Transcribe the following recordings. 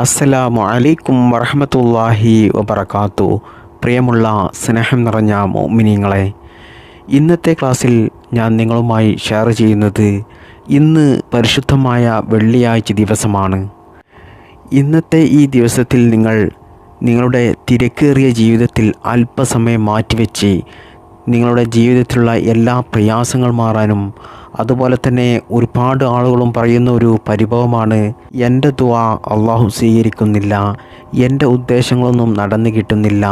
അസ്സലാമു അലൈക്കും വറഹമത്തല്ലാഹി വബർക്കാത്തു പ്രിയമുള്ള സ്നേഹം നിറഞ്ഞ മോമിനിങ്ങളെ ഇന്നത്തെ ക്ലാസ്സിൽ ഞാൻ നിങ്ങളുമായി ഷെയർ ചെയ്യുന്നത് ഇന്ന് പരിശുദ്ധമായ വെള്ളിയാഴ്ച ദിവസമാണ്. ഇന്നത്തെ ഈ ദിവസത്തിൽ നിങ്ങൾ നിങ്ങളുടെ തിരക്കേറിയ ജീവിതത്തിൽ അല്പസമയം മാറ്റിവെച്ച് നിങ്ങളുടെ ജീവിതത്തിലുള്ള എല്ലാ പ്രയാസങ്ങൾ മാറാനും അതുപോലെ തന്നെ ഒരുപാട് ആളുകളും പറയുന്ന ഒരു പരിഭവമാണ് എന്റെ ദുആ അള്ളാഹു സ്വീകരിക്കുന്നില്ല എന്റെ ഉദ്ദേശങ്ങളൊന്നും നടന്നു കിട്ടുന്നില്ല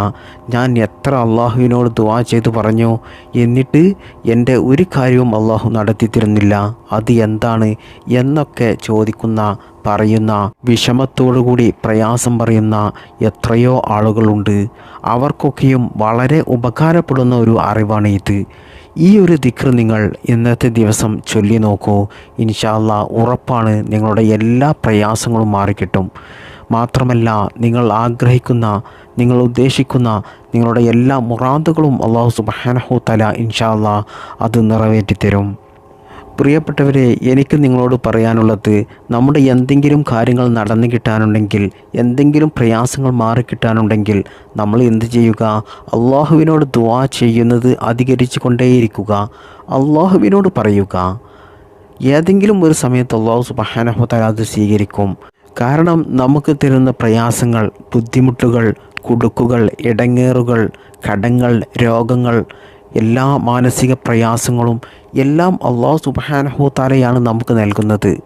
ഞാൻ എത്ര അള്ളാഹുവിനോട് ദുആ ചെയ്തു പറഞ്ഞു എന്നിട്ട് എന്റെ ഒരു കാര്യവും അള്ളാഹു നടത്തി തരുന്നില്ല അത് എന്താണ്? എന്നൊക്കെ ചോദിക്കുന്ന പറയുന്ന വിഷമത്തോടുകൂടി പ്രയാസം പറയുന്ന എത്രയോ ആളുകളുണ്ട്. അവർക്കൊക്കെയും വളരെ ഉപകാരപ്പെടുന്ന ഒരു അറിവാണ് ഇത്. ഈ ഒരു ദിക്ർ നിങ്ങൾ ഇന്നത്തെ ദിവസം ചൊല്ലി നോക്കൂ. ഇൻഷാല്ല ഉറപ്പാണ് നിങ്ങളുടെ എല്ലാ പ്രയാസങ്ങളും മാറിക്കിട്ടും. മാത്രമല്ല നിങ്ങൾ ആഗ്രഹിക്കുന്ന നിങ്ങൾ ഉദ്ദേശിക്കുന്ന നിങ്ങളുടെ എല്ലാ മുറാദുകളും അള്ളാഹു സുബാനഹു തല ഇൻഷാല്ല അത് നിറവേറ്റിത്തരും. പ്രിയപ്പെട്ടവരെ എനിക്ക് നിങ്ങളോട് പറയാനുള്ളത് നമ്മുടെ എന്തെങ്കിലും കാര്യങ്ങൾ നടന്നു കിട്ടാനുണ്ടെങ്കിൽ എന്തെങ്കിലും പ്രയാസങ്ങൾ മാറിക്കിട്ടാനുണ്ടെങ്കിൽ നമ്മൾ എന്ത് ചെയ്യുക? അള്ളാഹുവിനോട് ദുവാ ചെയ്യുന്നത് അധികരിച്ചു കൊണ്ടേയിരിക്കുക. അള്ളാഹുവിനോട് പറയുക. ഏതെങ്കിലും ഒരു സമയത്ത് അള്ളാഹു സുബഹാനഹുത്താല അത് സ്വീകരിക്കും. കാരണം നമുക്ക് തരുന്ന പ്രയാസങ്ങൾ ബുദ്ധിമുട്ടുകൾ കുടുക്കുകൾ ഇടങ്ങേറുകൾ കടങ്ങൾ രോഗങ്ങൾ എല്ലാ മാനസിക പ്രയാസങ്ങളും എല്ലാം അള്ളാഹു സുബാനഹുത്താലയാണ് നമുക്ക് നൽകുന്നത്.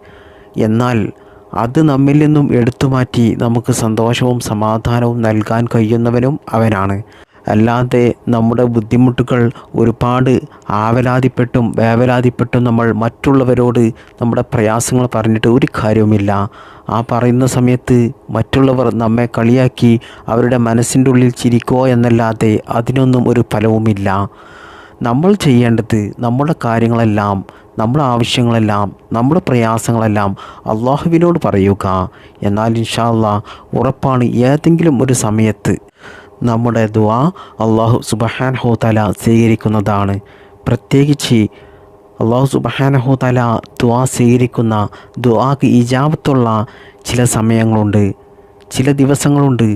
എന്നാൽ അത് നമ്മിൽ നിന്നും എടുത്തു മാറ്റി നമുക്ക് സന്തോഷവും സമാധാനവും നൽകാൻ കഴിയുന്നവനും അവനാണ്. അല്ലാതെ നമ്മുടെ ബുദ്ധിമുട്ടുകൾ ഒരുപാട് ആവലാതിപ്പെട്ടും വേവലാതിപ്പെട്ടും നമ്മൾ മറ്റുള്ളവരോട് നമ്മുടെ പ്രയാസങ്ങൾ പറഞ്ഞിട്ട് ഒരു കാര്യവുമില്ല. ആ പറയുന്ന സമയത്ത് മറ്റുള്ളവർ നമ്മെ കളിയാക്കി അവരുടെ മനസ്സിന്റെ ഉള്ളിൽ ചിരിക്കുക എന്നല്ലാതെ അതിനൊന്നും ഒരു ഫലവുമില്ല. നമ്മൾ ചെയ്യേണ്ടത് നമ്മുടെ കാര്യങ്ങളെല്ലാം നമ്മുടെ ആവശ്യങ്ങളെല്ലാം നമ്മുടെ പ്രയാസങ്ങളെല്ലാം അള്ളാഹുവിനോട് പറയുക. എന്നാൽ ഇൻഷാല്ല ഉറപ്പാണ് ഏതെങ്കിലും ഒരു സമയത്ത് നമ്മുടെ ദുആ അള്ളാഹു സുബഹാൻ ഹോതല സ്വീകരിക്കുന്നതാണ്. പ്രത്യേകിച്ച് അള്ളാഹു സുബഹാൻ ഹോതല ദുആ സ്വീകരിക്കുന്ന ദുആക്ക് ഇജാബത്തുള്ള ചില സമയങ്ങളുണ്ട്. ചില ദിവസങ്ങളുണ്ട്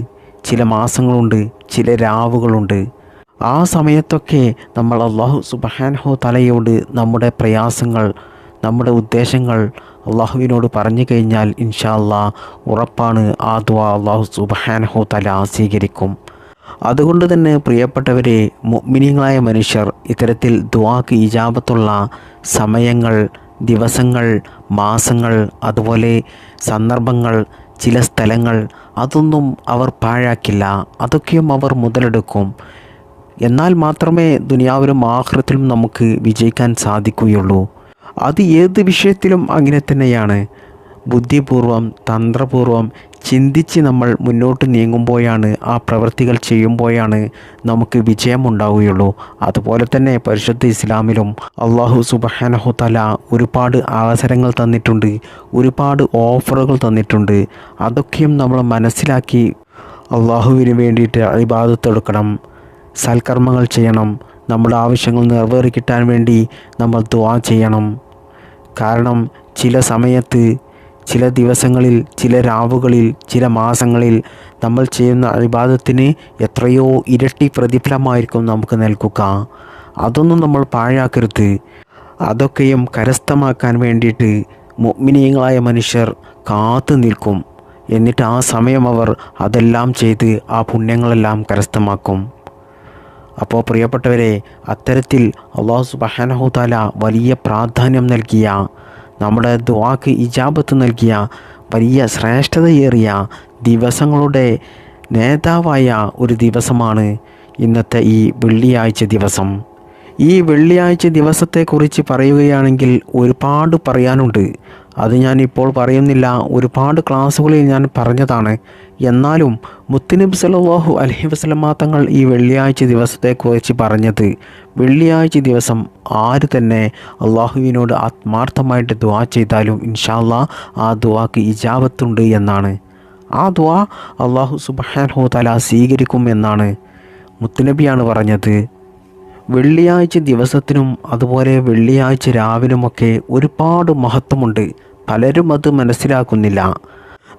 ചില മാസങ്ങളുണ്ട് ചില രാവുകളുണ്ട്. ആ സമയത്തൊക്കെ നമ്മൾ അള്ളാഹു സുബഹാൻഹു തലയോട് നമ്മുടെ പ്രയാസങ്ങൾ നമ്മുടെ ഉദ്ദേശങ്ങൾ അള്ളാഹുവിനോട് പറഞ്ഞു കഴിഞ്ഞാൽ ഇൻഷാ ഉറപ്പാണ് ആ ദുആ അള്ളാഹു സുബഹാൻഹു തല സ്വീകരിക്കും. അതുകൊണ്ട് തന്നെ പ്രിയപ്പെട്ടവരെ മുഗ്മിനികളായ മനുഷ്യർ ഇത്തരത്തിൽ ദുവാക്ക് ഇജാപത്തുള്ള സമയങ്ങൾ ദിവസങ്ങൾ മാസങ്ങൾ അതുപോലെ സന്ദർഭങ്ങൾ ചില സ്ഥലങ്ങൾ അതൊന്നും അവർ പാഴാക്കില്ല. അതൊക്കെയും അവർ മുതലെടുക്കും. എന്നാൽ മാത്രമേ ദുനിയാവിലും ആഹൃത്തിലും നമുക്ക് വിജയിക്കാൻ സാധിക്കുകയുള്ളൂ. അത് ഏത് വിഷയത്തിലും അങ്ങനെ തന്നെയാണ്. ബുദ്ധിപൂർവം തന്ത്രപൂർവം ചിന്തിച്ച് നമ്മൾ മുന്നോട്ട് നീങ്ങുമ്പോഴാണ് ആ പ്രവൃത്തികൾ ചെയ്യുമ്പോഴാണ് നമുക്ക് വിജയമുണ്ടാവുകയുള്ളൂ. അതുപോലെ തന്നെ പരിശുദ്ധ ഇസ്ലാമിലും അള്ളാഹു സുബഹാനഹു തല ഒരുപാട് അവസരങ്ങൾ തന്നിട്ടുണ്ട് ഒരുപാട് ഓഫറുകൾ തന്നിട്ടുണ്ട്. അതൊക്കെയും നമ്മൾ മനസ്സിലാക്കി അള്ളാഹുവിന് വേണ്ടിയിട്ട് അഭിബാധത്തെടുക്കണം സൽക്കർമ്മങ്ങൾ ചെയ്യണം നമ്മുടെ ആവശ്യങ്ങൾ നിറവേറി കിട്ടാൻ വേണ്ടി നമ്മൾ ദുവാ ചെയ്യണം. കാരണം ചില സമയത്ത് ചില ദിവസങ്ങളിൽ ചില രാവുകളിൽ ചില മാസങ്ങളിൽ നമ്മൾ ചെയ്യുന്ന അഭിവാദത്തിന് എത്രയോ ഇരട്ടി പ്രതിഫലമായിരിക്കും നമുക്ക് നൽകുക. അതൊന്നും നമ്മൾ പാഴാക്കരുത്. അതൊക്കെയും കരസ്ഥമാക്കാൻ വേണ്ടിയിട്ട് മുഗ്മിനീയങ്ങളായ മനുഷ്യർ കാത്തു നിൽക്കും. എന്നിട്ട് ആ സമയം അവർ അതെല്ലാം ചെയ്ത് ആ പുണ്യങ്ങളെല്ലാം കരസ്ഥമാക്കും. അപ്പോൾ പ്രിയപ്പെട്ടവരെ അത്തരത്തിൽ അള്ളാഹു സുബാനഹുതാല വലിയ പ്രാധാന്യം നൽകിയ നമ്മുടെ ദ്വാക്ക് ഇജാബത്ത് നൽകിയ വലിയ ശ്രേഷ്ഠതയേറിയ ദിവസങ്ങളുടെ നേതാവായ ഒരു ദിവസമാണ് ഇന്നത്തെ ഈ വെള്ളിയാഴ്ച ദിവസം. ഈ വെള്ളിയാഴ്ച ദിവസത്തെക്കുറിച്ച് പറയുകയാണെങ്കിൽ ഒരുപാട് പറയാനുണ്ട്. അത് ഞാൻ ഇപ്പോൾ പറയുന്നില്ല. ഒരുപാട് ക്ലാസ്സുകളിൽ ഞാൻ പറഞ്ഞതാണ്. എന്നാലും മുത്തുനബി സല്ലല്ലാഹു അലഹി വസല്ലമ തങ്ങൾ ഈ വെള്ളിയാഴ്ച ദിവസത്തെക്കുറിച്ച് പറഞ്ഞത് വെള്ളിയാഴ്ച ദിവസം ആര് തന്നെ അള്ളാഹുവിനോട് ആത്മാർത്ഥമായിട്ട് ദുവാ ചെയ്താലും ഇൻഷാല്ലാ ആ ദുവാക്ക് ഇജാബത്തുണ്ട് എന്നാണ്. ആ ദുആ അള്ളാഹു സുബ്ഹാനഹു തആല സ്വീകരിക്കും എന്നാണ് മുത്തുനബിയാണ് പറഞ്ഞത്. വെള്ളിയാഴ്ച ദിവസത്തിനും അതുപോലെ വെള്ളിയാഴ്ച രാവിലുമൊക്കെ ഒരുപാട് മഹത്വമുണ്ട്. പലരും അത് മനസ്സിലാക്കുന്നില്ല.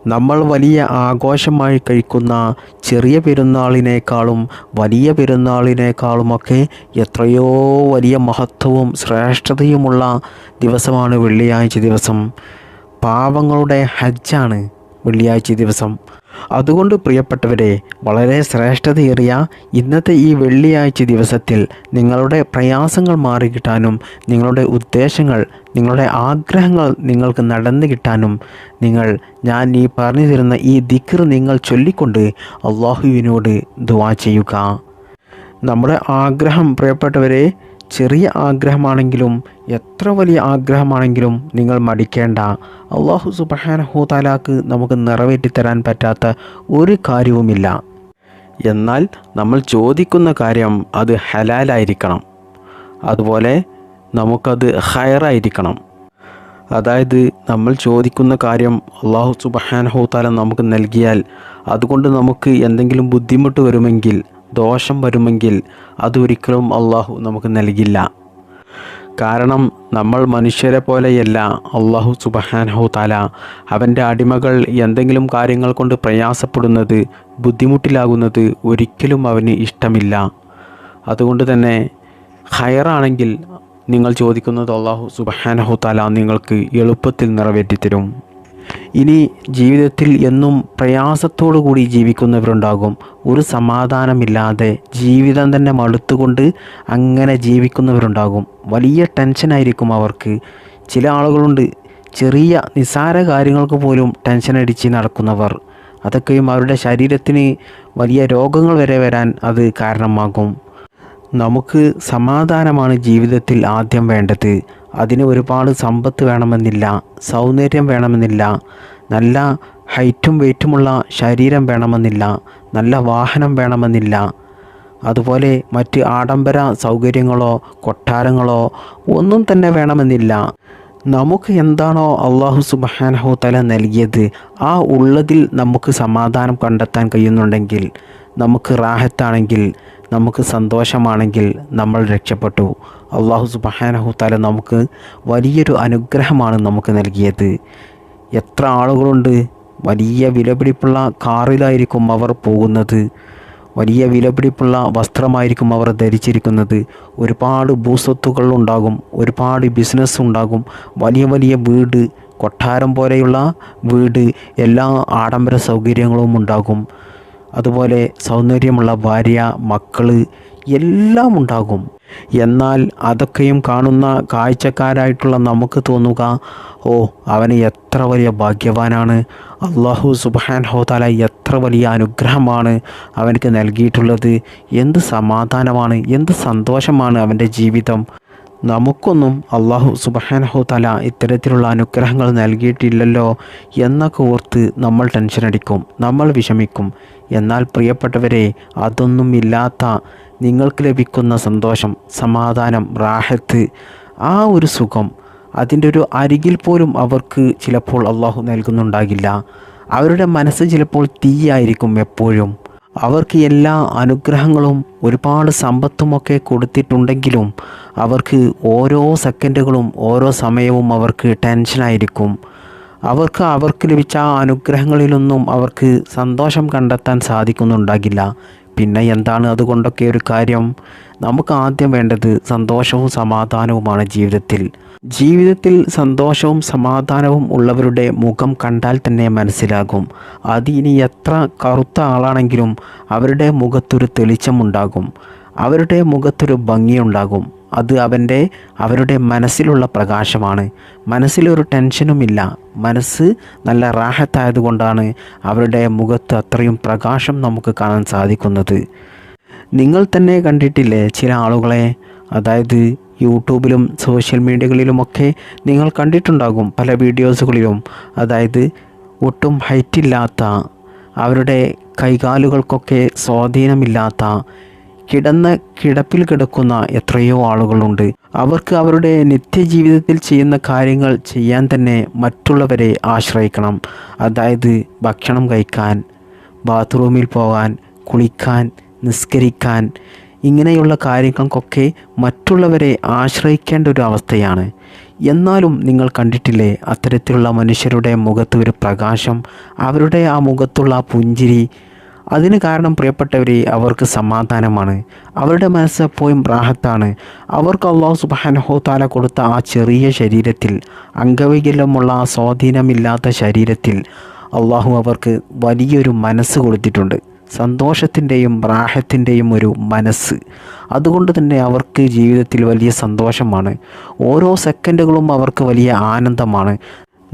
നമ്മൾ വലിയ ആഘോഷമായി കഴിക്കുന്ന ചെറിയ പെരുന്നാളിനേക്കാളും വലിയ പെരുന്നാളിനേക്കാളുമൊക്കെ എത്രയോ വലിയ മഹത്വവും ശ്രേഷ്ഠതയുമുള്ള ദിവസമാണ് വെള്ളിയാഴ്ച ദിവസം. പാവങ്ങളുടെ ഹജ്ജാണ്. വെള്ളിയാഴ്ച ദിവസം. അതുകൊണ്ട് പ്രിയപ്പെട്ടവരെ വളരെ ശ്രേഷ്ഠതയേറിയ ഇന്നത്തെ ഈ വെള്ളിയാഴ്ച ദിവസത്തിൽ നിങ്ങളുടെ പ്രയാസങ്ങൾ മാറിക്കിട്ടാനും നിങ്ങളുടെ ഉദ്ദേശങ്ങൾ നിങ്ങളുടെ ആഗ്രഹങ്ങൾ നിങ്ങൾക്ക് നടന്നു കിട്ടാനും നിങ്ങൾ ഞാൻ ഈ പറഞ്ഞു തരുന്ന ഈ ദിക്കർ നിങ്ങൾ ചൊല്ലിക്കൊണ്ട് അള്ളാഹുവിനോട് ദുവാ ചെയ്യുക. നമ്മുടെ ആഗ്രഹം പ്രിയപ്പെട്ടവരെ ചെറിയ ആഗ്രഹമാണെങ്കിലും എത്ര വലിയ ആഗ്രഹമാണെങ്കിലും നിങ്ങൾ മടിക്കേണ്ട. അള്ളാഹു സുബഹാനഹു താലാക്ക് നമുക്ക് നിറവേറ്റിത്തരാൻ പറ്റാത്ത ഒരു കാര്യവുമില്ല. എന്നാൽ നമ്മൾ ചോദിക്കുന്ന കാര്യം അത് ഹലാലായിരിക്കണം. അതുപോലെ നമുക്കത് ഹയറായിരിക്കണം അതായത് നമ്മൾ ചോദിക്കുന്ന കാര്യം അള്ളാഹു സുബഹാനഹു താല നമുക്ക് നൽകിയാൽ അതുകൊണ്ട് നമുക്ക് എന്തെങ്കിലും ബുദ്ധിമുട്ട് വരുമെങ്കിൽ ദോഷം വരുമെങ്കിൽ അതൊരിക്കലും അള്ളാഹു നമുക്ക് നൽകില്ല. കാരണം നമ്മൾ മനുഷ്യരെ പോലെയല്ല അള്ളാഹു സുബഹാനഹു താല അവന്റെ അടിമകൾ എന്തെങ്കിലും കാര്യങ്ങൾ കൊണ്ട് പ്രയാസപ്പെടുന്നത് ബുദ്ധിമുട്ടിലാകുന്നത് ഒരിക്കലും അവന് ഇഷ്ടമില്ല. അതുകൊണ്ട് തന്നെ ഹയറാണെങ്കിൽ നിങ്ങൾ ചോദിക്കുന്നത് അള്ളാഹു സുബഹാനഹു താല നിങ്ങൾക്ക് എളുപ്പത്തിൽ നിറവേറ്റിത്തരും. ഇനി ജീവിതത്തിൽ എന്നും പ്രയാസത്തോടു കൂടി ജീവിക്കുന്നവരുണ്ടാകും. ഒരു സമാധാനമില്ലാതെ ജീവിതം തന്നെ മടുത്തുകൊണ്ട് അങ്ങനെ ജീവിക്കുന്നവരുണ്ടാകും. വലിയ ടെൻഷനായിരിക്കും അവർക്ക്. ചില ആളുകളുണ്ട് ചെറിയ നിസ്സാര കാര്യങ്ങൾക്ക് പോലും ടെൻഷൻ അടിച്ച് നടക്കുന്നവർ. അതൊക്കെയും അവരുടെ ശരീരത്തിന് വലിയ രോഗങ്ങൾ വരെ വരാൻ അത് കാരണമാകും. നമുക്ക് സമാധാനമാണ് ജീവിതത്തിൽ ആദ്യം വേണ്ടത്. അതിന് ഒരുപാട് സമ്പത്ത് വേണമെന്നില്ല സൗന്ദര്യം വേണമെന്നില്ല നല്ല ഹൈറ്റും വെയ്റ്റുമുള്ള ശരീരം വേണമെന്നില്ല നല്ല വാഹനം വേണമെന്നില്ല. അതുപോലെ മറ്റ് ആഡംബര സൗകര്യങ്ങളോ കൊട്ടാരങ്ങളോ ഒന്നും തന്നെ വേണമെന്നില്ല. നമുക്ക് എന്താണോ അള്ളാഹു സുബഹാനഹു തല നൽകിയത് ആ ഉള്ളതിൽ നമുക്ക് സമാധാനം കണ്ടെത്താൻ കഴിയുന്നുണ്ടെങ്കിൽ നമുക്ക് റാഹത്താണെങ്കിൽ നമുക്ക് സന്തോഷമാണെങ്കിൽ നമ്മൾ രക്ഷപ്പെട്ടു. അള്ളാഹു സുബഹാനഹു താല നമുക്ക് വലിയൊരു അനുഗ്രഹമാണ് നമുക്ക് നൽകിയത്. എത്ര ആളുകളുണ്ട് വലിയ വിലപിടിപ്പുള്ള കാറിലായിരിക്കും അവർ പോകുന്നത്. വലിയ വിലപിടിപ്പുള്ള വസ്ത്രമായിരിക്കും അവർ ധരിച്ചിരിക്കുന്നത്. ഒരുപാട് ഭൂസ്വത്തുകൾ ഉണ്ടാകും ഒരുപാട് ബിസിനസ് ഉണ്ടാകും. വലിയ വലിയ വീട് കൊട്ടാരം പോലെയുള്ള വീട് എല്ലാ ആഡംബര സൗകര്യങ്ങളും ഉണ്ടാകും. അതുപോലെ സൗന്ദര്യമുള്ള ഭാര്യ മക്കൾ എല്ലാം ഉണ്ടാകും. എന്നാൽ അതൊക്കെയും കാണുന്ന കാഴ്ചക്കാരായിട്ടുള്ള നമുക്ക് തോന്നുക ഓ അവന് എത്ര വലിയ ഭാഗ്യവാനാണ്. അള്ളാഹു സുബാൻ ഹോതാല എത്ര വലിയ അനുഗ്രഹമാണ് അവനക്ക് നൽകിയിട്ടുള്ളത്. എന്ത് സമാധാനമാണ് എന്ത് സന്തോഷമാണ് അവന്റെ ജീവിതം. നമുക്കൊന്നും അള്ളാഹു സുബഹാനഹു തല ഇത്തരത്തിലുള്ള അനുഗ്രഹങ്ങൾ നൽകിയിട്ടില്ലല്ലോ എന്നൊക്കെ ഓർത്ത് നമ്മൾ ടെൻഷൻ അടിക്കും നമ്മൾ വിഷമിക്കും. എന്നാൽ പ്രിയപ്പെട്ടവരെ അതൊന്നുമില്ലാത്ത നിങ്ങൾക്ക് ലഭിക്കുന്ന സന്തോഷം സമാധാനം റാഹത്ത് ആ ഒരു സുഖം അതിന്റെ ഒരു അരികിൽ പോലും അവർക്ക് ചിലപ്പോൾ അള്ളാഹു നൽകുന്നുണ്ടാകില്ല. അവരുടെ മനസ്സ് ചിലപ്പോൾ തീയായിരിക്കും എപ്പോഴും. അവർക്ക് എല്ലാ അനുഗ്രഹങ്ങളും ഒരുപാട് സമ്പത്തുമൊക്കെ കൊടുത്തിട്ടുണ്ടെങ്കിലും അവർക്ക് ഓരോ സെക്കൻഡുകളും ഓരോ സമയവും അവർക്ക് ടെൻഷനായിരിക്കും. അവർക്ക് അവർക്ക് ലഭിച്ച അനുഗ്രഹങ്ങളിലൊന്നും അവർക്ക് സന്തോഷം കണ്ടെത്താൻ സാധിക്കുന്നുണ്ടാകില്ല. പിന്നെ എന്താണ് അതുകൊണ്ടൊക്കെ ഒരു കാര്യം? നമുക്ക് ആദ്യം വേണ്ടത് സന്തോഷവും സമാധാനവുമാണ് ജീവിതത്തിൽ. ജീവിതത്തിൽ സന്തോഷവും സമാധാനവും ഉള്ളവരുടെ മുഖം കണ്ടാൽ തന്നെ മനസ്സിലാകും. അത് ഇനി എത്ര കറുത്ത ആളാണെങ്കിലും അവരുടെ മുഖത്തൊരു തെളിച്ചമുണ്ടാകും. അവരുടെ മുഖത്തൊരു ഭംഗിയുണ്ടാകും. അത് അവന്റെ അവരുടെ മനസ്സിലുള്ള പ്രകാശമാണ്. മനസ്സിലൊരു ടെൻഷനുമില്ല മനസ്സ് നല്ല റാഹത്തായതുകൊണ്ടാണ് അവരുടെ മുഖത്ത് അത്രയും പ്രകാശം നമുക്ക് കാണാൻ സാധിക്കുന്നത്. നിങ്ങൾ തന്നെ കണ്ടിട്ടില്ലേ ചില ആളുകളെ? അതായത് യൂട്യൂബിലും സോഷ്യൽ മീഡിയകളിലുമൊക്കെ നിങ്ങൾ കണ്ടിട്ടുണ്ടാകും പല വീഡിയോസുകളിലും അതായത് ഒട്ടും ഹൈറ്റില്ലാത്ത അവരുടെ കൈകാലുകൾക്കൊക്കെ സ്വാധീനമില്ലാത്ത കിടന്ന കിടപ്പിൽ കിടക്കുന്ന എത്രയോ ആളുകളുണ്ട്. അവർക്ക് അവരുടെ നിത്യജീവിതത്തിൽ ചെയ്യുന്ന കാര്യങ്ങൾ ചെയ്യാൻ തന്നെ മറ്റുള്ളവരെ ആശ്രയിക്കണം. അതായത് ഭക്ഷണം കഴിക്കാൻ ബാത്റൂമിൽ പോകാൻ കുളിക്കാൻ നിസ്കരിക്കാൻ ഇങ്ങനെയുള്ള കാര്യങ്ങൾക്കൊക്കെ മറ്റുള്ളവരെ ആശ്രയിക്കേണ്ട ഒരു അവസ്ഥയാണ്. എന്നാലും നിങ്ങൾ കണ്ടിട്ടില്ലേ അത്തരത്തിലുള്ള മനുഷ്യരുടെ മുഖത്ത് ഒരു പ്രകാശം അവരുടെ ആ മുഖത്തുള്ള പുഞ്ചിരി അതിന് കാരണം പ്രിയപ്പെട്ടവരെ അവർക്ക് സമാധാനമാണ്. അവരുടെ മനസ്സ് എപ്പോഴും റാഹത്താണ്. അവർക്ക് അള്ളാഹു സുബാനഹോ താല കൊടുത്ത ആ ചെറിയ ശരീരത്തിൽ അംഗവൈകല്യമുള്ള ആ സ്വാധീനമില്ലാത്ത ശരീരത്തിൽ അള്ളാഹു അവർക്ക് വലിയൊരു മനസ്സ് കൊടുത്തിട്ടുണ്ട്. സന്തോഷത്തിന്റെയും റാഹത്തിന്റെയും ഒരു മനസ്സ്. അതുകൊണ്ട് തന്നെ അവർക്ക് ജീവിതത്തിൽ വലിയ സന്തോഷമാണ്. ഓരോ സെക്കൻഡുകളും അവർക്ക് വലിയ ആനന്ദമാണ്.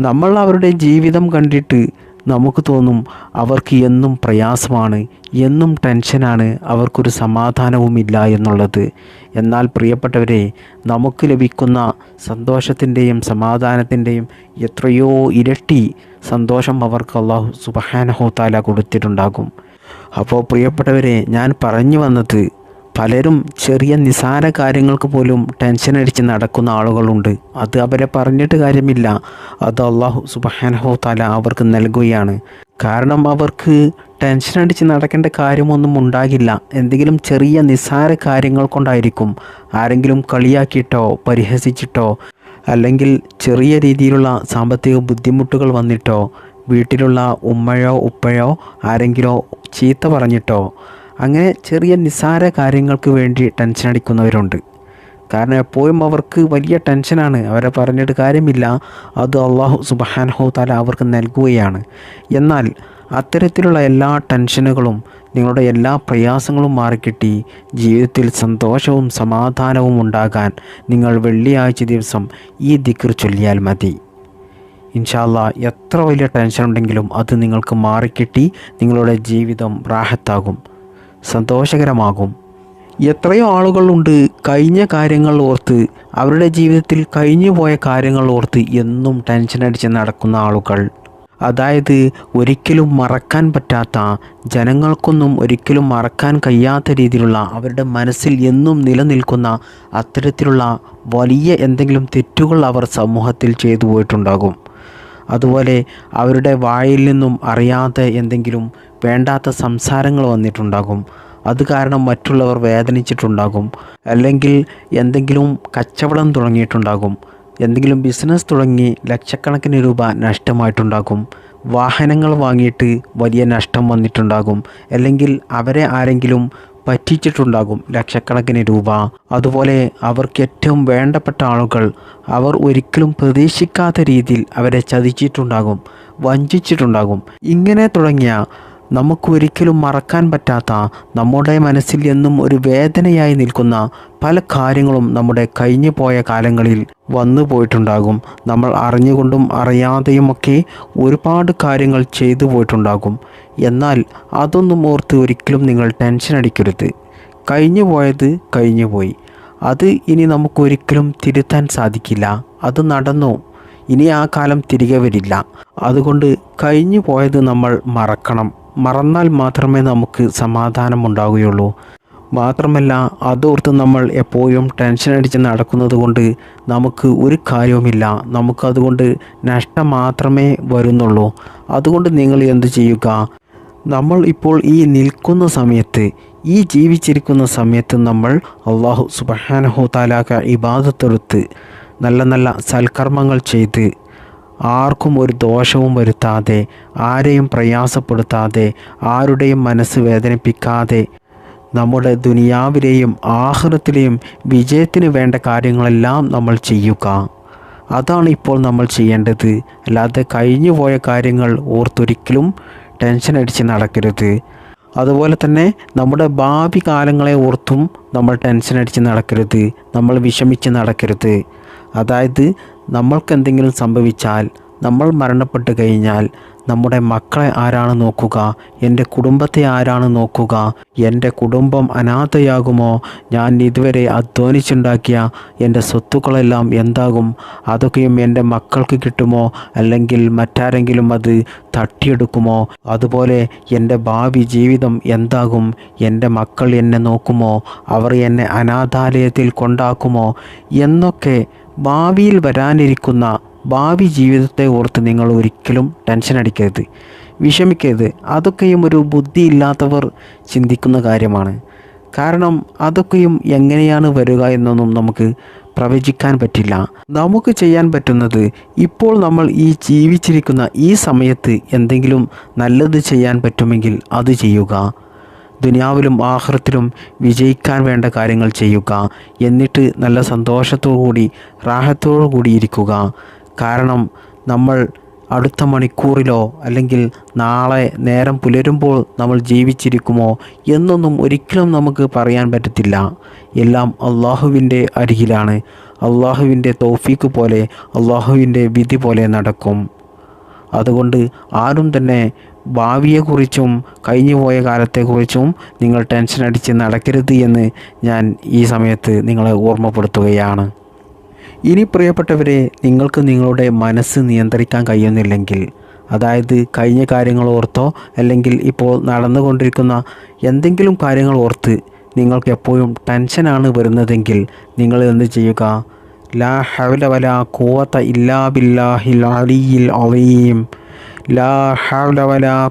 നമ്മൾ അവരുടെ ജീവിതം കണ്ടിട്ട് നമുക്ക് തോന്നും അവർക്ക് എന്നും പ്രയാസമാണ് എന്നും ടെൻഷനാണ് അവർക്കൊരു സമാധാനവുമില്ല എന്നുള്ളത്. എന്നാൽ പ്രിയപ്പെട്ടവരെ നമുക്ക് ലഭിക്കുന്ന സന്തോഷത്തിന്റെയും സമാധാനത്തിന്റെയും എത്രയോ ഇരട്ടി സന്തോഷം അവർക്ക് അള്ളാഹു സുബഹാനഹോത്താല കൊടുത്തിട്ടുണ്ടാകും. അപ്പോൾ പ്രിയപ്പെട്ടവരെ ഞാൻ പറഞ്ഞു വന്നത് പലരും ചെറിയ നിസാര കാര്യങ്ങൾക്ക് പോലും ടെൻഷൻ അടിച്ച് നടക്കുന്ന ആളുകളുണ്ട്. അത് അവരെ പറഞ്ഞിട്ട് കാര്യമില്ല. അത് അള്ളാഹു സുബഹാനഹോ തല അവർക്ക് നൽകുകയാണ്. കാരണം അവർക്ക് ടെൻഷൻ അടിച്ച് നടക്കേണ്ട കാര്യമൊന്നും ഉണ്ടാകില്ല. എന്തെങ്കിലും ചെറിയ നിസാര കാര്യങ്ങൾ കൊണ്ടായിരിക്കും. ആരെങ്കിലും കളിയാക്കിയിട്ടോ പരിഹസിച്ചിട്ടോ അല്ലെങ്കിൽ ചെറിയ രീതിയിലുള്ള സാമ്പത്തിക ബുദ്ധിമുട്ടുകൾ വന്നിട്ടോ വീട്ടിലുള്ള ഉമ്മയോ ഉപ്പയോ ആരെങ്കിലോ ചീത്ത പറഞ്ഞിട്ടോ അങ്ങനെ ചെറിയ നിസ്സാര കാര്യങ്ങൾക്ക് വേണ്ടി ടെൻഷൻ അടിക്കുന്നവരുണ്ട്. കാരണം എപ്പോഴും അവർക്ക് വലിയ ടെൻഷനാണ് അവരെ പറഞ്ഞിട്ട് കാര്യമില്ല. അത് അള്ളാഹു സുബഹാനഹു താല അവർക്ക് നൽകുകയാണ്. എന്നാൽ അത്തരത്തിലുള്ള എല്ലാ ടെൻഷനുകളും നിങ്ങളുടെ എല്ലാ പ്രയാസങ്ങളും മാറിക്കിട്ടി. ജീവിതത്തിൽ സന്തോഷവും സമാധാനവും ഉണ്ടാകാൻ നിങ്ങൾ വെള്ളിയാഴ്ച ദിവസം ഈ ദിക്കർ ചൊല്ലിയാൽ മതി. ഇൻഷാല്ല എത്ര വലിയ ടെൻഷൻ ഉണ്ടെങ്കിലും അത് നിങ്ങൾക്ക് മാറിക്കിട്ടി. നിങ്ങളുടെ ജീവിതം റാഹത്താകും. സന്തോഷകരമാകും. എത്രയോ ആളുകളുണ്ട് കഴിഞ്ഞ കാര്യങ്ങൾ ഓർത്ത് അവരുടെ ജീവിതത്തിൽ കഴിഞ്ഞു പോയ കാര്യങ്ങൾ ഓർത്ത് എന്നും ടെൻഷൻ അടിച്ച് നടക്കുന്ന ആളുകൾ. അതായത് ഒരിക്കലും മറക്കാൻ പറ്റാത്ത ജനങ്ങൾക്കൊന്നും ഒരിക്കലും മറക്കാൻ കഴിയാത്ത രീതിയിലുള്ള അവരുടെ മനസ്സിൽ എന്നും നിലനിൽക്കുന്ന അത്തരത്തിലുള്ള വലിയ എന്തെങ്കിലും തെറ്റുകൾ അവർ സമൂഹത്തിൽ ചെയ്തു പോയിട്ടുണ്ടാകും. അതുപോലെ അവരുടെ വായിൽ നിന്നും അറിയാത്ത എന്തെങ്കിലും വേണ്ടാത്ത സംസാരങ്ങൾ വന്നിട്ടുണ്ടാകും. അത് കാരണം മറ്റുള്ളവർ വേദനിച്ചിട്ടുണ്ടാകും. അല്ലെങ്കിൽ എന്തെങ്കിലും കച്ചവടം തുടങ്ങിയിട്ടുണ്ടാകും. എന്തെങ്കിലും ബിസിനസ് തുടങ്ങി ലക്ഷക്കണക്കിന് രൂപ നഷ്ടമായിട്ടുണ്ടാകും. വാഹനങ്ങൾ വാങ്ങിയിട്ട് വലിയ നഷ്ടം വന്നിട്ടുണ്ടാകും. അല്ലെങ്കിൽ അവരെ ആരെങ്കിലും പറ്റിച്ചിട്ടുണ്ടാകും ലക്ഷക്കണക്കിന് രൂപ. അതുപോലെ അവർക്ക് ഏറ്റവും വേണ്ടപ്പെട്ട ആളുകൾ അവർ ഒരിക്കലും പ്രതീക്ഷിക്കാത്ത രീതിയിൽ അവരെ ചതിച്ചിട്ടുണ്ടാകും വഞ്ചിച്ചിട്ടുണ്ടാകും. ഇങ്ങനെ തുടങ്ങിയ നമുക്ക് ഒരിക്കലും മറക്കാൻ പറ്റാത്ത നമ്മുടെ മനസ്സിൽ എന്നും ഒരു വേദനയായി നിൽക്കുന്ന പല കാര്യങ്ങളും നമ്മുടെ കഴിഞ്ഞു പോയ കാലങ്ങളിൽ വന്നു പോയിട്ടുണ്ടാകും. നമ്മൾ അറിഞ്ഞുകൊണ്ടും അറിയാതെയുമൊക്കെ ഒരുപാട് കാര്യങ്ങൾ ചെയ്തു പോയിട്ടുണ്ടാകും. എന്നാൽ അതൊന്നും ഓർത്ത് ഒരിക്കലും നിങ്ങൾ ടെൻഷൻ അടിക്കരുത്. കഴിഞ്ഞു പോയത് കഴിഞ്ഞു പോയി. അത് ഇനി നമുക്കൊരിക്കലും തിരുത്താൻ സാധിക്കില്ല. അത് നടന്നു? ഇനി ആ കാലം തിരികെ വരില്ല. അതുകൊണ്ട് കഴിഞ്ഞു പോയത് നമ്മൾ മറക്കണം. മറന്നാൽ മാത്രമേ നമുക്ക് സമാധാനം ഉണ്ടാവുകയുള്ളൂ മാത്രമല്ല അതോർത്ത് നമ്മൾ എപ്പോഴും ടെൻഷൻ അടിച്ച് നടക്കുന്നത് കൊണ്ട് നമുക്ക് ഒരു കാര്യവുമില്ല. നമുക്കതുകൊണ്ട് നഷ്ടം മാത്രമേ വരുന്നുള്ളൂ. അതുകൊണ്ട് നിങ്ങൾ എന്തു ചെയ്യുക? നമ്മൾ ഇപ്പോൾ ഈ നിൽക്കുന്ന സമയത്ത് ഈ ജീവിച്ചിരിക്കുന്ന സമയത്ത് നമ്മൾ അള്ളാഹു സുബഹാനഹു താലാക്ക ഇബാദത്തെടുത്ത് നല്ല നല്ല സൽക്കർമ്മങ്ങൾ ചെയ്ത് ആർക്കും ഒരു ദോഷവും വരുത്താതെ ആരെയും പ്രയാസപ്പെടുത്താതെ ആരുടെയും മനസ്സ് വേദനിപ്പിക്കാതെ നമ്മുടെ ദുനിയാവിലെയും ആഹൃത്തിലെയും വിജയത്തിന് വേണ്ട കാര്യങ്ങളെല്ലാം നമ്മൾ ചെയ്യുക. അതാണ് ഇപ്പോൾ നമ്മൾ ചെയ്യേണ്ടത്. അല്ലാതെ കഴിഞ്ഞു പോയ കാര്യങ്ങൾ ഓർത്തൊരിക്കലും ടെൻഷൻ അടിച്ച് നടക്കരുത്. അതുപോലെ തന്നെ നമ്മുടെ ഭാവി കാലങ്ങളെ ഓർത്തും നമ്മൾ ടെൻഷൻ അടിച്ച് നടക്കരുത്. നമ്മൾ വിഷമിച്ച് നടക്കരുത്. അതായത് നമ്മൾക്ക് എന്തെങ്കിലും സംഭവിച്ചാൽ നമ്മൾ മരണപ്പെട്ട് കഴിഞ്ഞാൽ നമ്മുടെ മക്കളെ ആരാണ് നോക്കുക? എന്റെ കുടുംബത്തെ ആരാണ് നോക്കുക? എന്റെ കുടുംബം അനാഥയാകുമോ? ഞാൻ ഇതുവരെ അധ്വാനിച്ചുണ്ടാക്കിയ എന്റെ സ്വത്തുക്കളെല്ലാം എന്താകും? അതൊക്കെയും എന്റെ മക്കൾക്ക് കിട്ടുമോ? അല്ലെങ്കിൽ മറ്റാരെങ്കിലും അത് തട്ടിയെടുക്കുമോ? അതുപോലെ എന്റെ ഭാവി ജീവിതം എന്താകും? എന്റെ മക്കൾ എന്നെ നോക്കുമോ? അവർ എന്നെ അനാഥാലയത്തിൽ കൊണ്ടാക്കുമോ? എന്നൊക്കെ ഭാവിയിൽ വരാനിരിക്കുന്ന ഭാവി ജീവിതത്തെ ഓർത്ത് നിങ്ങൾ ഒരിക്കലും ടെൻഷൻ അടിക്കരുത് വിഷമിക്കരുത്. അതൊക്കെയും ഒരു ബുദ്ധിയില്ലാത്തവർ ചിന്തിക്കുന്ന കാര്യമാണ്. കാരണം അതൊക്കെയും എങ്ങനെയാണ് വരിക എന്നൊന്നും നമുക്ക് പ്രവചിക്കാൻ പറ്റില്ല. നമുക്ക് ചെയ്യാൻ പറ്റുന്നത് ഇപ്പോൾ നമ്മൾ ഈ ജീവിച്ചിരിക്കുന്ന ഈ സമയത്ത് എന്തെങ്കിലും നല്ലത് ചെയ്യാൻ പറ്റുമെങ്കിൽ അത് ചെയ്യുക. ദുനിയാവിലും ആഹ്റത്തിലും വിജയിക്കാൻ വേണ്ട കാര്യങ്ങൾ ചെയ്യുക. എന്നിട്ട് നല്ല സന്തോഷത്തോടു കൂടി റാഹത്തോടു കൂടി ഇരിക്കുക. കാരണം നമ്മൾ അടുത്ത മണിക്കൂറിലോ അല്ലെങ്കിൽ നാളെ നേരം പുലരുമ്പോൾ നമ്മൾ ജീവിച്ചിരിക്കുമോ എന്നൊന്നും ഒരിക്കലും നമുക്ക് പറയാൻ പറ്റത്തില്ല. എല്ലാം അള്ളാഹുവിന്റെ അരികിലാണ്. അള്ളാഹുവിന്റെ തൗഫീക്ക് പോലെ അള്ളാഹുവിന്റെ വിധി പോലെ നടക്കും. അതുകൊണ്ട് ആരും തന്നെ ഭാവിയെക്കുറിച്ചും കഴിഞ്ഞുപോയ കാലത്തെക്കുറിച്ചും നിങ്ങൾ ടെൻഷൻ അടിച്ച് നടക്കരുത് എന്ന് ഞാൻ ഈ സമയത്ത് നിങ്ങളെ ഓർമ്മപ്പെടുത്തുകയാണ്. ഇനി പ്രിയപ്പെട്ടവരെ നിങ്ങൾക്ക് നിങ്ങളുടെ മനസ്സ് നിയന്ത്രിക്കാൻ കഴിയുന്നില്ലെങ്കിൽ അതായത് കഴിഞ്ഞ കാര്യങ്ങൾ ഓർത്തോ അല്ലെങ്കിൽ ഇപ്പോൾ നടന്നുകൊണ്ടിരിക്കുന്ന എന്തെങ്കിലും കാര്യങ്ങൾ ഓർത്ത് നിങ്ങൾക്ക് എപ്പോഴും ടെൻഷനാണ് വരുന്നതെങ്കിൽ നിങ്ങൾ എന്ത് ചെയ്യുക? ലാ ഹവല വല കൂവത്ത ഇല്ലാ ബില്ലാഹിൽ അലിയിൽ അലീം. ലാ ഹൗല വലാ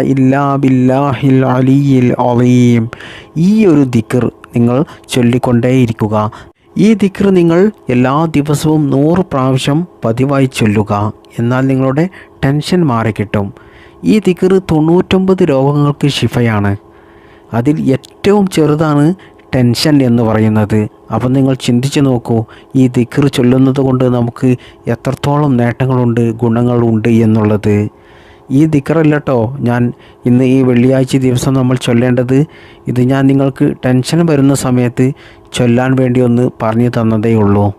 ഇല്ലാ ബില്ലാഹിൽ അലിയിൽ അലീം. ഈ ഒരു ദിക്കർ നിങ്ങൾ ചൊല്ലിക്കൊണ്ടേയിരിക്കുക. ഈ ദിക്കർ നിങ്ങൾ എല്ലാ ദിവസവും നൂറ് പ്രാവശ്യം പതിവായി ചൊല്ലുക. എന്നാൽ നിങ്ങളുടെ ടെൻഷൻ മാറിക്കിട്ടും ഈ ദിക്കർ തൊണ്ണൂറ്റൊമ്പത് രോഗങ്ങൾക്ക് ശിഫയാണ്. അതിൽ ഏറ്റവും ചെറുതാണ് ടെൻഷൻ എന്ന് പറയുന്നത്. അപ്പം നിങ്ങൾ ചിന്തിച്ച് നോക്കൂ ഈ ദിക്കർ ചൊല്ലുന്നത് കൊണ്ട് നമുക്ക് എത്രത്തോളം നേട്ടങ്ങളുണ്ട് ഗുണങ്ങളുണ്ട് എന്നുള്ളത്. ഈ ദിക്കറല്ലോ ഞാൻ ഇന്ന് ഈ വെള്ളിയാഴ്ച ദിവസം നമ്മൾ ചൊല്ലേണ്ടത് ഇത് ഞാൻ നിങ്ങൾക്ക് ടെൻഷൻ വരുന്ന സമയത്ത് ചൊല്ലാൻ വേണ്ടി ഒന്ന് പറഞ്ഞു തന്നതേ ഉള്ളൂ.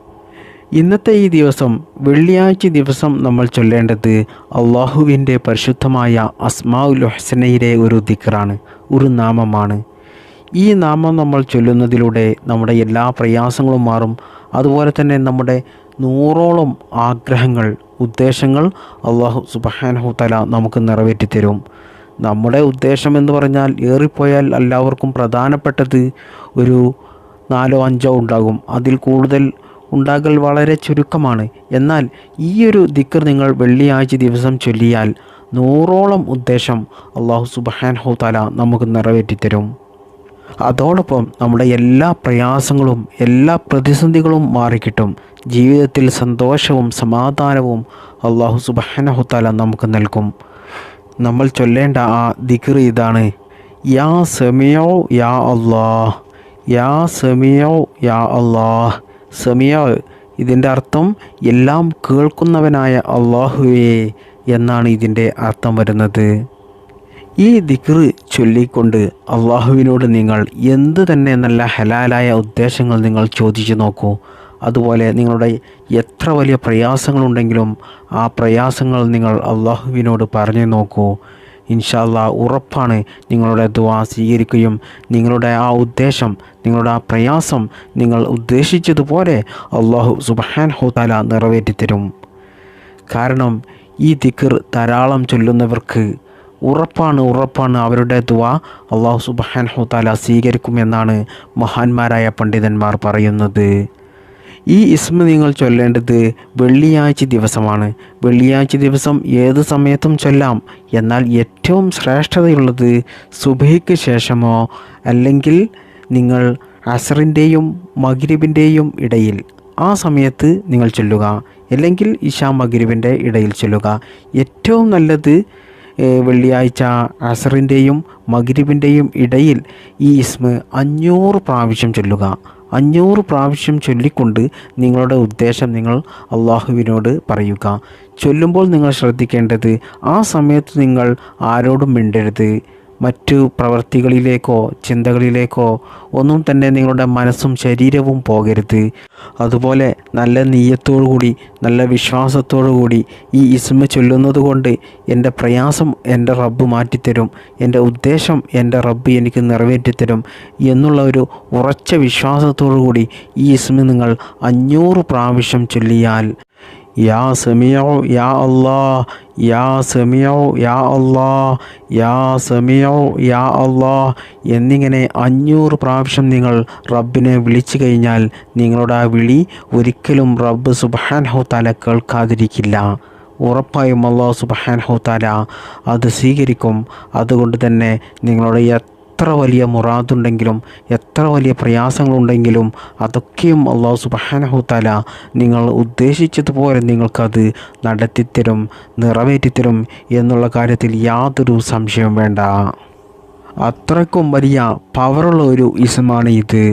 ഇന്നത്തെ ഈ ദിവസം വെള്ളിയാഴ്ച ദിവസം നമ്മൾ ചൊല്ലേണ്ടത് അള്ളാഹുവിന്റെ പരിശുദ്ധമായ അസ്മാഉൽ ഹസനയിലെ ഒരു ദിക്കറാണ് ഒരു നാമമാണ്. ഈ നാമം നമ്മൾ ചൊല്ലുന്നതിലൂടെ നമ്മുടെ എല്ലാ പ്രയാസങ്ങളും മാറും. അതുപോലെ തന്നെ നമ്മുടെ നൂറോളം ആഗ്രഹങ്ങൾ ഉദ്ദേശങ്ങൾ അള്ളാഹു സുബഹാനഹു തല നമുക്ക് നിറവേറ്റി തരും. നമ്മുടെ ഉദ്ദേശം എന്ന് പറഞ്ഞാൽ ഏറിപ്പോയാൽ എല്ലാവർക്കും പ്രധാനപ്പെട്ടത് ഒരു നാലോ അഞ്ചോ ഉണ്ടാകും. അതിൽ കൂടുതൽ ഉണ്ടാകൽ വളരെ ചുരുക്കമാണ്. എന്നാൽ ഈ ഒരു ദിക്കർ നിങ്ങൾ വെള്ളിയാഴ്ച ദിവസം ചൊല്ലിയാൽ നൂറോളം ഉദ്ദേശം അള്ളാഹു സുബഹാനഹു തല നമുക്ക് നിറവേറ്റി തരും. അതോടൊപ്പം നമ്മുടെ എല്ലാ പ്രയാസങ്ങളും എല്ലാ പ്രതിസന്ധികളും മാറിക്കിട്ടും. ജീവിതത്തിൽ സന്തോഷവും സമാധാനവും അള്ളാഹു സുബാനഹുത്താല നമുക്ക് നൽകും. നമ്മൾ ചൊല്ലേണ്ട ആ ദിക്ർ ഇതാണ്. യാ സെമിയോ യാ അള്ളാഹ്. യാ സെമിയോ യാ അള്ളാഹ്. സെമിയോ ഇതിന്റെ അർത്ഥം എല്ലാം കേൾക്കുന്നവനായ അള്ളാഹുവേ എന്നാണ് ഇതിന്റെ അർത്ഥം വരുന്നത്. ഈ ദിക്ർ ചൊല്ലിക്കൊണ്ട് അള്ളാഹുവിനോട് നിങ്ങൾ എന്ത് തന്നെ നല്ല ഹലാലായ ഉദ്ദേശങ്ങൾ നിങ്ങൾ ചോദിച്ചു നോക്കൂ. അതുപോലെ നിങ്ങളുടെ എത്ര വലിയ പ്രയാസങ്ങളുണ്ടെങ്കിലും ആ പ്രയാസങ്ങൾ നിങ്ങൾ അള്ളാഹുവിനോട് പറഞ്ഞു നോക്കൂ. ഇൻഷാല്ല ഉറപ്പാണ് നിങ്ങളുടെ ദുവാ സ്വീകരിക്കുകയും നിങ്ങളുടെ ആ ഉദ്ദേശം നിങ്ങളുടെ ആ പ്രയാസം നിങ്ങൾ ഉദ്ദേശിച്ചതുപോലെ അള്ളാഹു സുബഹാൻ ഹോതാല നിറവേറ്റിത്തരും. കാരണം ഈ ദിക്കർ ധാരാളം ചൊല്ലുന്നവർക്ക് ഉറപ്പാണ് ഉറപ്പാണ് അവരുടെ ദുവ അള്ളാഹു സുബാൻ ഹുത്താല സ്വീകരിക്കുമെന്നാണ് മഹാന്മാരായ പണ്ഡിതന്മാർ പറയുന്നത്. ഈ ഇസ്മ നിങ്ങൾ ചൊല്ലേണ്ടത് വെള്ളിയാഴ്ച ദിവസമാണ്. വെള്ളിയാഴ്ച ദിവസം ഏത് സമയത്തും ചൊല്ലാം. എന്നാൽ ഏറ്റവും ശ്രേഷ്ഠതയുള്ളത് സുബൈക്ക് ശേഷമോ അല്ലെങ്കിൽ നിങ്ങൾ അസറിന്റെയും മഗ്രിബിന്റെയും ഇടയിൽ ആ സമയത്ത് നിങ്ങൾ ചൊല്ലുക. അല്ലെങ്കിൽ ഇഷാ മഗ്രിബിന്റെ ഇടയിൽ ചൊല്ലുക. ഏറ്റവും നല്ലത് വെള്ളിയാഴ്ച അസറിന്റെയും മഗ്രിബിന്റെയും ഇടയിൽ ഈ ഇസ്മ അഞ്ഞൂറ് പ്രാവശ്യം ചൊല്ലുക. അഞ്ഞൂറ് പ്രാവശ്യം ചൊല്ലിക്കൊണ്ട് നിങ്ങളുടെ ഉദ്ദേശം നിങ്ങൾ അള്ളാഹുവിനോട് പറയുക. ചൊല്ലുമ്പോൾ നിങ്ങൾ ശ്രദ്ധിക്കേണ്ടത് ആ സമയത്ത് നിങ്ങൾ ആരോടും മിണ്ടരുത്. മറ്റു പ്രവൃത്തികളിലേക്കോ ചിന്തകളിലേക്കോ ഒന്നും തന്നെ നിങ്ങളുടെ മനസ്സും ശരീരവും പോകരുത്. അതുപോലെ നല്ല നീയത്തോടുകൂടി നല്ല വിശ്വാസത്തോടുകൂടി ഈ ഇസ്മ ചൊല്ലുന്നത് കൊണ്ട് എന്റെ പ്രയാസം എന്റെ റബ്ബ് മാറ്റിത്തരും എന്റെ ഉദ്ദേശം എന്റെ റബ്ബ് എനിക്ക് നിറവേറ്റിത്തരും എന്നുള്ള ഒരു ഉറച്ച വിശ്വാസത്തോടുകൂടി ഈ ഇസ്മ നിങ്ങൾ അഞ്ഞൂറ് പ്രാവശ്യം ചൊല്ലിയാൽ യാ സമിയോ യാ അള്ളാ യാ സമിയോ യാ അള്ളാ യാ സമിയോ യാ അള്ളാ എന്നിങ്ങനെ അഞ്ഞൂറ് പ്രാവശ്യം നിങ്ങൾ റബ്ബിനെ വിളിച്ചു കഴിഞ്ഞാൽ നിങ്ങളുടെ ആ വിളി ഒരിക്കലും റബ്ബ് സുബാൻ ഹൗത്താല കേൾക്കാതിരിക്കില്ല. ഉറപ്പായും അള്ളാഹു സുബാൻ ഹൗത്താല അത് സ്വീകരിക്കും. അതുകൊണ്ട് തന്നെ നിങ്ങളുടെ എത്ര വലിയ മുറാദുണ്ടെങ്കിലും എത്ര വലിയ പ്രയാസങ്ങളുണ്ടെങ്കിലും അതൊക്കെയും അള്ളാഹു സുബാനഹുത്താല നിങ്ങൾ ഉദ്ദേശിച്ചതുപോലെ നിങ്ങൾക്കത് നടത്തിത്തരും നിറവേറ്റിത്തരും എന്നുള്ള കാര്യത്തിൽ യാതൊരു സംശയവും വേണ്ട. അത്രക്കും വലിയ പവറുള്ള ഒരു ഇസ്മാണ് ഇത്.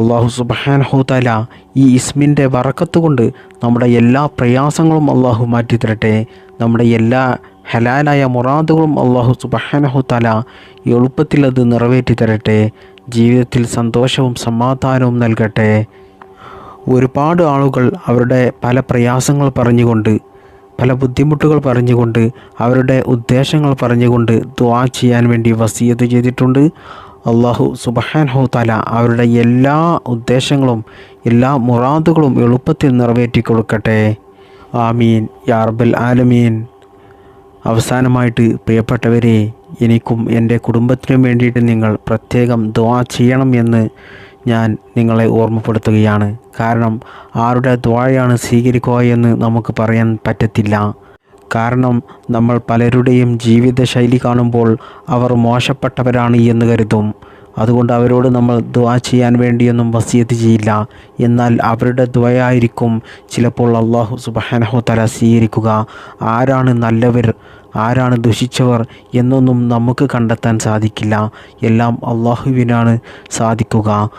അള്ളാഹു താല ഈ ഇസ്മിന്റെ വറക്കത്ത് കൊണ്ട് നമ്മുടെ എല്ലാ പ്രയാസങ്ങളും അള്ളാഹു മാറ്റിത്തരട്ടെ. നമ്മുടെ എല്ലാ ഹലാലായ മുറാദുകളും അള്ളാഹു സുബാനഹുതല എളുപ്പത്തിൽ അത് നിറവേറ്റി തരട്ടെ ജീവിതത്തിൽ സന്തോഷവും സമാധാനവും നൽകട്ടെ. ഒരുപാട് ആളുകൾ അവരുടെ പല പ്രയാസങ്ങൾ പറഞ്ഞുകൊണ്ട് പല ബുദ്ധിമുട്ടുകൾ പറഞ്ഞുകൊണ്ട് അവരുടെ ഉദ്ദേശങ്ങൾ പറഞ്ഞുകൊണ്ട് ദ്വാ ചെയ്യാൻ വേണ്ടി വസീയത്ത് ചെയ്തിട്ടുണ്ട്. അള്ളാഹു സുബഹാൻ തല അവരുടെ എല്ലാ ഉദ്ദേശങ്ങളും എല്ലാ മുറാദുകളും എളുപ്പത്തിൽ നിറവേറ്റി കൊടുക്കട്ടെ. ആമീൻ. യാർബൽ ആലമീൻ. അവസാനമായിട്ട് പ്രിയപ്പെട്ടവരെ എനിക്കും എന്റെ കുടുംബത്തിനും വേണ്ടിയിട്ട് നിങ്ങൾ പ്രത്യേകം ദ്വാ ചെയ്യണം എന്ന് ഞാൻ നിങ്ങളെ ഓർമ്മപ്പെടുത്തുകയാണ്. കാരണം ആരുടെ ദ്വാഴയാണ് സ്വീകരിക്കുക എന്ന് നമുക്ക് പറയാൻ പറ്റത്തില്ല. കാരണം നമ്മൾ പലരുടെയും ജീവിതശൈലി കാണുമ്പോൾ അവർ മോശപ്പെട്ടവരാണ് എന്ന് കരുതും. അതുകൊണ്ട് അവരോട് നമ്മൾ ദ്വാ ചെയ്യാൻ വേണ്ടിയൊന്നും വസിയത്ത് ചെയ്യില്ല. എന്നാൽ അവരുടെ ദ്വയായിരിക്കും ചിലപ്പോൾ അള്ളാഹു സുബാനഹു തല സ്വീകരിക്കുക. ആരാണ് നല്ലവർ ആരാണ് ദുഷിച്ചവർ എന്നൊന്നും നമുക്ക് കണ്ടെത്താൻ സാധിക്കില്ല. എല്ലാം അള്ളാഹുവിനാണ് സാധിക്കുക.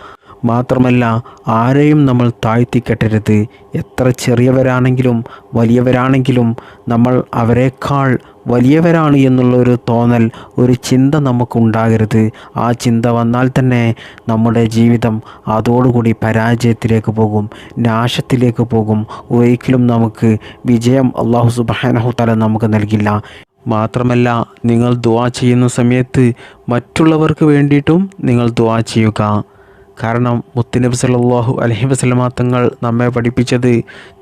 മാത്രമല്ല ആരെയും നമ്മൾ താഴ്ത്തിക്കെട്ടരുത് എത്ര ചെറിയവരാണെങ്കിലും വലിയവരാണെങ്കിലും നമ്മൾ അവരെക്കാൾ വലിയവരാണ് എന്നുള്ളൊരു തോന്നൽ ഒരു ചിന്ത നമുക്കുണ്ടാകരുത് ആ ചിന്ത വന്നാൽ തന്നെ നമ്മുടെ ജീവിതം അതോടുകൂടി പരാജയത്തിലേക്ക് പോകും നാശത്തിലേക്ക് പോകും. ഒരിക്കലും നമുക്ക് വിജയം അള്ളാഹു സുബാനഹു തല നമുക്ക് നൽകില്ല. മാത്രമല്ല നിങ്ങൾ ദുവാ ചെയ്യുന്ന സമയത്ത് മറ്റുള്ളവർക്ക് വേണ്ടിയിട്ടും നിങ്ങൾ ദുവാ ചെയ്യുക. കാരണം മുത്തുനബി സല്ലാഹു അലഹി വസല്ലമ തങ്ങൾ നമ്മെ പഠിപ്പിച്ചത്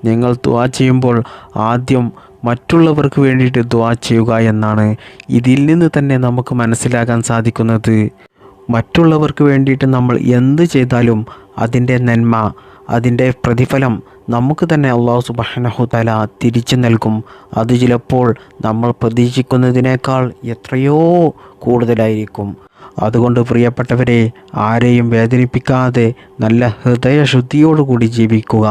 നിങ്ങൾ ദ്വാ ചെയ്യുമ്പോൾ ആദ്യം മറ്റുള്ളവർക്ക് വേണ്ടിയിട്ട് ദ്വാ ചെയ്യുക എന്നാണ് ഇതിൽ നിന്ന് തന്നെ നമുക്ക് മനസ്സിലാക്കാൻ സാധിക്കുന്നത്. മറ്റുള്ളവർക്ക് വേണ്ടിയിട്ട് നമ്മൾ എന്ത് ചെയ്താലും അതിന്റെ നന്മ അതിന്റെ പ്രതിഫലം നമുക്ക് തന്നെ അള്ളാഹു സുബാനഹു തല തിരിച്ചു നൽകും. അത് ചിലപ്പോൾ നമ്മൾ പ്രതീക്ഷിക്കുന്നതിനേക്കാൾ എത്രയോ കൂടുതലായിരിക്കും. അതുകൊണ്ട് പ്രിയപ്പെട്ടവരെ ആരെയും വേദനിപ്പിക്കാതെ നല്ല ഹൃദയശുദ്ധിയോടുകൂടി ജീവിക്കുക.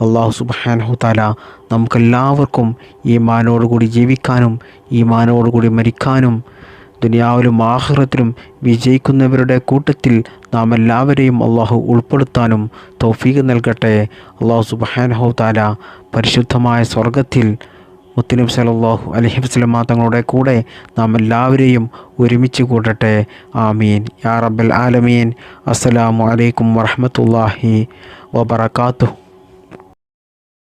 അള്ളാഹു സുബാനഹു തല നമുക്കെല്ലാവർക്കും ഈ മാനോടുകൂടി ജീവിക്കാനും ഈ മാനോടുകൂടി മരിക്കാനും ദുനിയാവിലും ആഹ്റത്തിലും വിജയിക്കുന്നവരുടെ കൂട്ടത്തിൽ നാം എല്ലാവരെയും അള്ളാഹു ഉൾപ്പെടുത്താനും തൗഫീഖ് നൽകട്ടെ. അള്ളാഹു സുബാനഹു താല പരിശുദ്ധമായ സ്വർഗത്തിൽ മുത്തനബ് സലല്ലാഹു അലഹി വസ്ലമ തങ്ങളുടെ കൂടെ നാം എല്ലാവരെയും ഒരുമിച്ച് കൂട്ടട്ടെ ആമീൻ. യാ റബ്ബൽ ആലമീൻ. അസ്സലാമു അലൈക്കും വറഹമത്തല്ലാഹി വബർക്കാത്തു